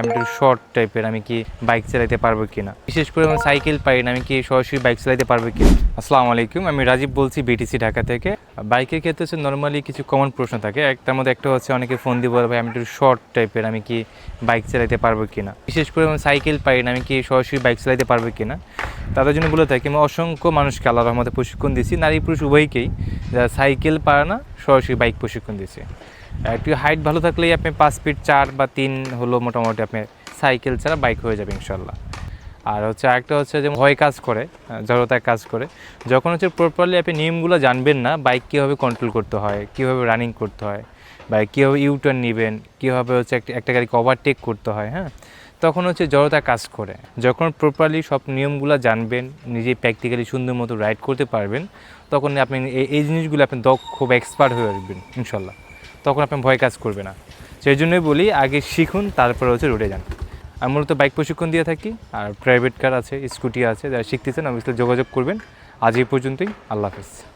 আমি একটু শর্ট টাইপের আমি কি বাইক চালাতে পারব কিনা? বিশেষ করে আমি সাইকেল পাই না, আমি কি সরাসরি বাইক চালাতে পারব কিনা? আসসালামু আলাইকুম, আমি রাজীব বলছি বিটিসি ঢাকা থেকে। বাইকের ক্ষেত্রে হচ্ছে নর্মালি কিছু কমন প্রশ্ন থাকে। একটার মধ্যে একটা হচ্ছে অনেকে ফোন দিয়ে বলে, ভাই আমি একটু শর্ট টাইপের আমি কি বাইক চালাতে পারব কিনা? বিশেষ করে আমি সাইকেল পাই না, আমি কি সরাসরি বাইক চালাতে পারব কিনা? তাদের জন্য বলে থাকি, আমি অসংখ্য মানুষকে আল্লাহ রহমতে প্রশিক্ষণ দিয়েছি। নারী পুরুষ উভয়কেই যারা সাইকেল পারে না সরাসরি বাইক প্রশিক্ষণ দিয়েছি। একটু হাইট ভালো থাকলেই আপনি পাঁচ ফিট চার বা তিন হলো মোটামুটি আপনি সাইকেল ছাড়া বাইক হয়ে যাবে ইনশাল্লাহ আর হচ্ছে আরেকটা হচ্ছে যে ভয় কাজ করে জড়তায় কাজ করে। যখন হচ্ছে প্রপারলি আপনি নিয়মগুলো জানবেন না, বাইক কীভাবে কন্ট্রোল করতে হয়, কীভাবে রানিং করতে হয়, বা কীভাবে ইউটার্ন নেবেন, কীভাবে হচ্ছে একটা একটা গাড়িকে ওভারটেক করতে হয় হ্যাঁ? তখন হচ্ছে জড়তা কাজ করে। যখন প্রপারলি সব নিয়মগুলো জানবেন, নিজে প্র্যাকটিক্যালি সুন্দর মতো রাইড করতে পারবেন, তখন আপনি এই- জিনিসগুলো আপনি দক্ষ, খুব এক্সপার্ট হয়ে উঠবেন, ইনশাল্লাহ। তখন আপনার ভয় কাজ করবে না। সেই জন্যই বলি, আগে শিখুন, তারপরে হচ্ছে রোডে যান। আমি মূলত বাইক প্রশিক্ষণ দিয়ে থাকি, আর প্রাইভেট কার আছে স্কুটি আছে, যারা শিখতেছেন অবশ্যই যোগাযোগ করবেন। আজ এই পর্যন্তই, আল্লাহ হাফিজ।